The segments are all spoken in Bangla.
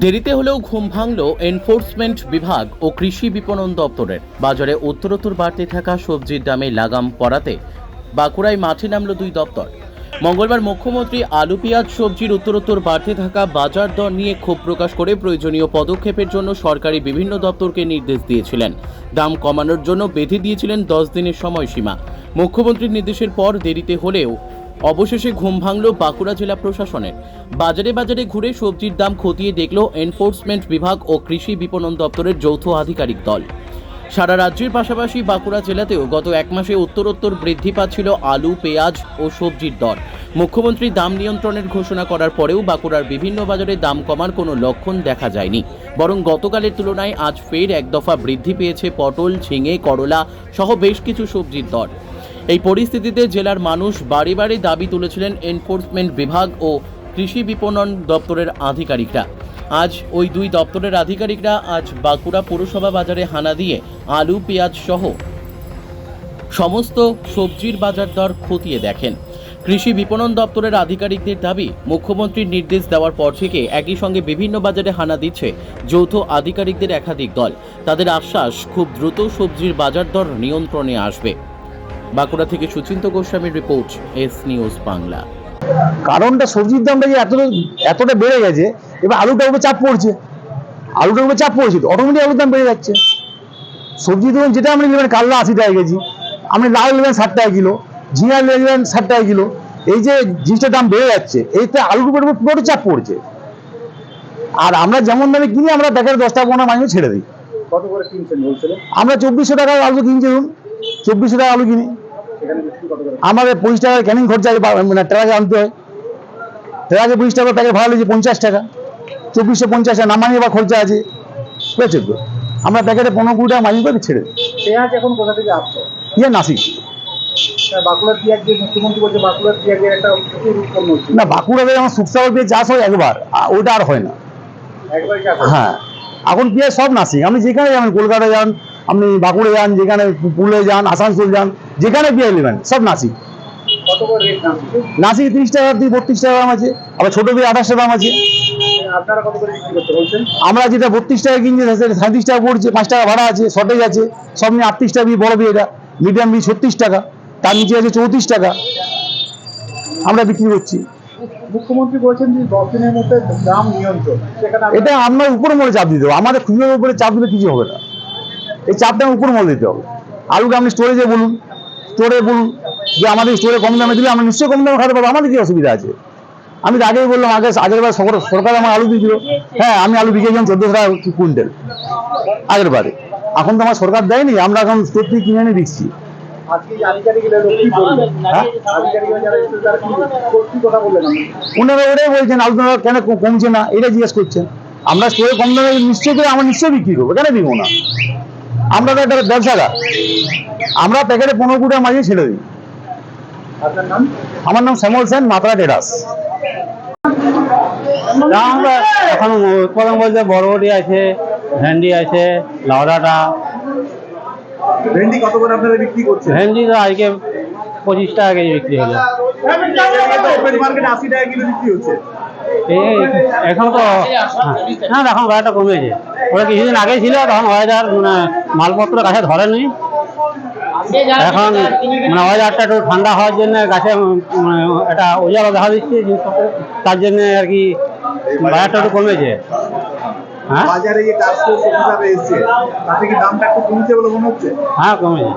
দেরিতে হলেও ঘুম ভাঙল এনফোর্সমেন্ট বিভাগ ও কৃষি বিপণন দপ্তরের। বাজারে উত্তরোত্তর বাড়তে থাকা সবজির দামে লাগাম পড়াতে বাঁকুড়ায় মাঠে নামল দুই দপ্তর। মঙ্গলবার মুখ্যমন্ত্রী আলু, পেঁয়াজ, সবজির উত্তরোত্তর বাড়তে থাকা বাজার দর নিয়ে ক্ষোভ প্রকাশ করে প্রয়োজনীয় পদক্ষেপের জন্য সরকারি বিভিন্ন দপ্তরকে নির্দেশ দিয়েছিলেন। দাম কমানোর জন্য বেঁধে দিয়েছিলেন দশ দিনের সময়সীমা। মুখ্যমন্ত্রীর নির্দেশের পর দেরিতে হলেও অবশেষে ঘুম ভাঙল বাঁকুড়া জেলা প্রশাসনের। বাজারে বাজারে ঘুরে সবজির দাম খতিয়ে দেখল এনফোর্সমেন্ট বিভাগ ও কৃষি বিপণন দপ্তরের যৌথ আধিকারিক দল। সারা রাজ্যের পাশাপাশি বাঁকুড়া জেলাতেও গত এক মাসে উত্তরোত্তর বৃদ্ধি পাচ্ছিল আলু, পেঁয়াজ ও সবজির দর। মুখ্যমন্ত্রী দাম নিয়ন্ত্রণের ঘোষণা করার পরেও বাঁকুড়ার বিভিন্ন বাজারে দাম কমার কোনো লক্ষণ দেখা যায়নি। বরং গতকালের তুলনায় আজ ফের এক দফা বৃদ্ধি পেয়েছে পটল, ঝিঙে, করলা সহ বেশ কিছু সবজির দর। এই পরিস্থিতিতে জেলার মানুষ বাড়ি বাড়ি দাবি তুলেছিলেন এনফোর্সমেন্ট বিভাগ ও কৃষি বিপণন দপ্তরের আধিকারিকরা। আজ ওই দুই দপ্তরের আধিকারিকরা আজ বাঁকুড়া পৌরসভা বাজারে হানা দিয়ে আলু, পেঁয়াজ সহ সমস্ত সবজির বাজার দর খতিয়ে দেখেন। কৃষি বিপণন দপ্তরের আধিকারিকদের দাবি, মুখ্যমন্ত্রীর নির্দেশ দেওয়ার পর থেকে একই সঙ্গে বিভিন্ন বাজারে হানা দিচ্ছে যৌথ আধিকারিকদের একাধিক দল। তাদের আশ্বাস, খুব দ্রুত সবজির বাজার দর নিয়ন্ত্রণে আসবে। বাঁকুড়া থেকে সুচিন্ত গোস্বামীর রিপোর্ট এস নিউজ বাংলা। কারণটা সবজির দামটা যে এতটা এতটা বেড়ে গেছে এবার আলুটার উপরে চাপ পড়ছে। আলুটার উপরে চাপ পড়ছে অটোমেটিক আলুর দাম বেড়ে যাচ্ছে। সবজি ধরুন যেটা আপনি নেবেন কাল্লা আশি টাকা কেজি আপনি লাল নেবেন ষাট টাকা কিলো ঝিঙা নেবেন ষাট টাকা কিলো এই যে জিনিসটার দাম বেড়ে যাচ্ছে এইতে আলুর উপরে পুরোটা চাপ পড়ছে। আর আমরা যেমন দামে কিনি আমরা প্যাকেটে দশ টাকা পনেরো মাঝে ছেড়ে দিই। কত করে কিনছেন হোলসেলে আমরা চব্বিশশো টাকার আলু কিনছি ধরুন চব্বিশশো টাকা আলু কিনি। আমাদের পঁচিশ টাকা ক্যানিং খরচা আছে, মানে ট্রাকে আনতে হয়। ট্রাকে পঁচিশ টাকা প্যাকেট ভাড়া নিয়েছি পঞ্চাশ টাকা। চব্বিশশো পঞ্চাশ টাকা নামানি বা খরচা আছে। বুঝেছ তো আমরা প্যাকেটে পনেরো কুড়ি টাকা মাইন করে ছেড়ে দিই পেঁয়াজ এখন কোথা থেকে আসছে? ইয়ে নাসিক। বাঁকুড়ার পেঁয়াজ যে মুখ্যমন্ত্রী বলছে বাঁকুড়ার পেঁয়াজের একটা প্রচুর উৎপন্ন হচ্ছে। না বাঁকুড়াতে যেমন শুকসাগর পেয়ে চাষ হয় একবার ওইটা আর হয় না। হয়। এখন পেঁয়াজ সব নাসিক। আপনি যেখানে যান কলকাতা যান আপনি বাঁকুড়ে যান যেখানে পুলে যান আসানসোল যান যেখানে পেঁয়াজ নেবেন সব নাসিক। নাসিক তিরিশ টাকা দিয়ে বত্রিশ টাকা দাম আছে আবার ছোট বিয়ে আঠাশ টাকা দাম আছে। আমরা যেটা বত্রিশ টাকা কিনছি সাঁত্রিশ টাকা পড়ছে পাঁচ টাকা ভাড়া আছে শর্টেজ আছে সব নিয়ে আটত্রিশ টাকা বি বড় বিয়েটা। মিডিয়াম বি ছত্রিশ টাকা তার নিচে আছে চৌত্রিশ টাকা। আমরা বিক্রি করছি। মুখ্যমন্ত্রী বলছেন যে দশ দিনের মধ্যে দাম নিয়ন্ত্রণ। এটা উপর মনে চাপ দিতে হবে। আমাদের খুচরোর উপরে চাপ দিলে কিছু হবে না। এই চাপটা উপর মনে দিতে হবে। আলুকে আপনি স্টোরেজে বলুন। স্টোরে বলুন যে আমাদের স্টোরে কম দামে দিলে আমরা নিশ্চয়ই কম দামে খাতে পারব। আমাদের কি অসুবিধা আছে? আমি তো আগেই বললাম, আগে আগের বার সরকার আমার আলু দিয়েছিল। হ্যাঁ আমি আলু বিকেছিলাম চোদ্দশো টাকা কুইন্টাল? আগের বারে। এখন তো আমার সরকার দেয়নি, আমরা এখন স্টোর থেকে কিনে এনে দিচ্ছি। হ্যাঁ? ওটাই বলছেন দাম কেন কমছে না? এটা জিজ্ঞেস করছেন। আমরা স্টোরে কম দামে নিশ্চয়ই করে, আমরা নিশ্চয়ই বিক্রি করব। কেন দিব না? আমরা তো একটা ব্যবসাদার আমরা প্যাকেটে পনেরো কুড়ি মাঝে ছেড়ে দিই আমার নাম শ্যামল সেন মাত্রা টেরাস দাম এখন উৎপাদন বলতে বরবটি আছে ভেন্ডি আছে লাউডাটা ভেন্ডি কত করে আপনারা বিক্রি করছেন ভেন্ডি তো আজকে পঁচিশ টাকা কেজি বিক্রি হলো মার্কেটে আশি টাকা কিলো বিক্রি হচ্ছে এখন তো না এখন বাজারটা কমেছে। ওরা কিছুদিন আগে ছিল তখন ওয়েদার মানে মালপত্র গাছে ধরেনি। এখন মানে ওয়েদারটা একটু ঠান্ডা হওয়ার জন্য গাছে মানে একটা উজালা দেখা দিচ্ছে তার জন্য আর কি বাজারটা একটু কমেছে। হ্যাঁ? বাজারে যে কাজ করছে হিসাবে এসছে। তাতে কি দামটা একটু কমছে বলে মনে হচ্ছে? হ্যাঁ কমেছে।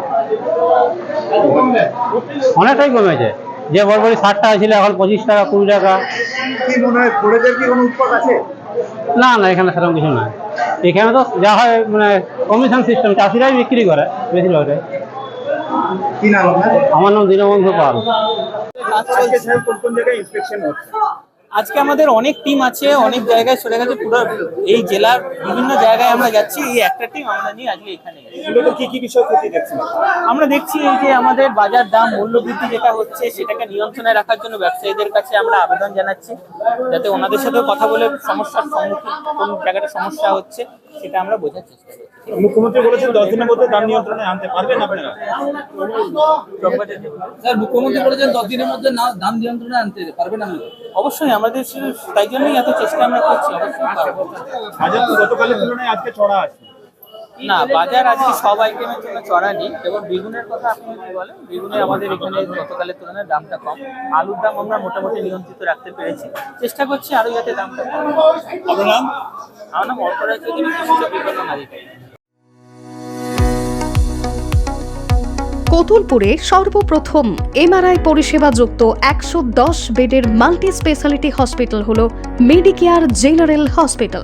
অনেকটাই কমেছে। যে বরবরি ষাট টাকা ছিল এখন পঁচিশ টাকা কুড়ি টাকা। কি মনে হয় ফোরেজের কি কোনো উৎপাদ আছে? না না এখানে সেরকম কিছু না এখানে তো যা হয় মানে কমিশন সিস্টেম চাষিরাই বিক্রি করে বেশিরভাগটাই কি নাম আপনার? আমার নাম দীনবন্ধু পাল। কোন কোন জায়গায় ইন্সপেকশন হচ্ছে? আজকে আমাদের অনেক টিম আছে অনেক জায়গায় চলে গেছে পুরো এই জেলার বিভিন্ন জায়গায় আমরা যাচ্ছি এই একটা টিম আমরা নিয়ে আজকে এখানে কি কি বিষয় ক্ষতি দেখছি আমরা দেখছি এই যে আমাদের বাজার দাম মূল্য বৃদ্ধি যেটা হচ্ছে সেটাকে নিয়ন্ত্রণে রাখার জন্য ব্যবসায়ীদের কাছে আমরা আবেদন জানাচ্ছি যাতে ওনাদের সাথে কথা বলে সমস্যার সম্মুখীন কোন জায়গাটা সমস্যা হচ্ছে। সেটা আমরা বোঝার চেষ্টা করছি। মুখ্যমন্ত্রী বলেছেন দশ দিনের মধ্যে দাম নিয়ন্ত্রণে আনতে পারবেন আপনারা? স্যার মুখ্যমন্ত্রী বলেছেন দশ দিনের মধ্যে না দাম নিয়ন্ত্রণে আনতে পারবেন না। অবশ্যই আমাদের তাই জন্যই এত চেষ্টা আমরা করছি। অবশ্যই তো গতকালের তুলনায় আজকে চড়া আছে। না বাজার আজকে সব আইটেমের জন্য চড়া নেই। এবং বেগুনের কথা আপনি যদি বলেন বেগুনের আমাদের এখানে গতকালের তুলনায় দামটা কম। আলুর দাম আমরা মোটামুটি নিয়ন্ত্রিত রাখতে পেরেছি। চেষ্টা করছি আরও যাতে দামটা কম নাম? আমার নাম চৌধুরী কতুলপুরে সর্বপ্রথম এমআরআই পরিষেবা যুক্ত একশো দশ বেডের মাল্টি স্পেশালিটি হসপিটাল হল মেডিকেয়ার জেনারেল হসপিটাল।